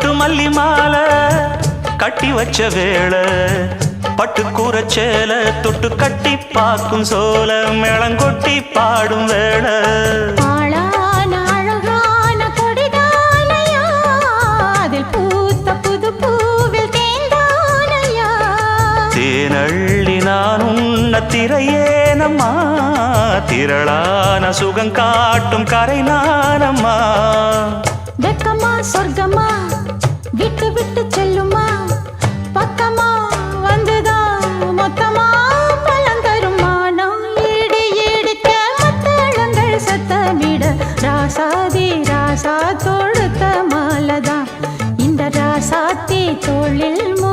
மொட்டு மல்லி மாலை கட்டி வச்ச வேளை பட்டு கூரச்சேல தொட்டு கட்டி பார்க்கும் சோல. மேளங்கொட்டி பாடும் தேந்தானையா தேனள்ளி நான் உன்ன திரையேனம்மா. திரளான சுகம் காட்டும் கரை நானம்மா. ராசாதி ராசா தொடுத்த மாலதான். இந்த ராசாத்தி தொழில் மூடி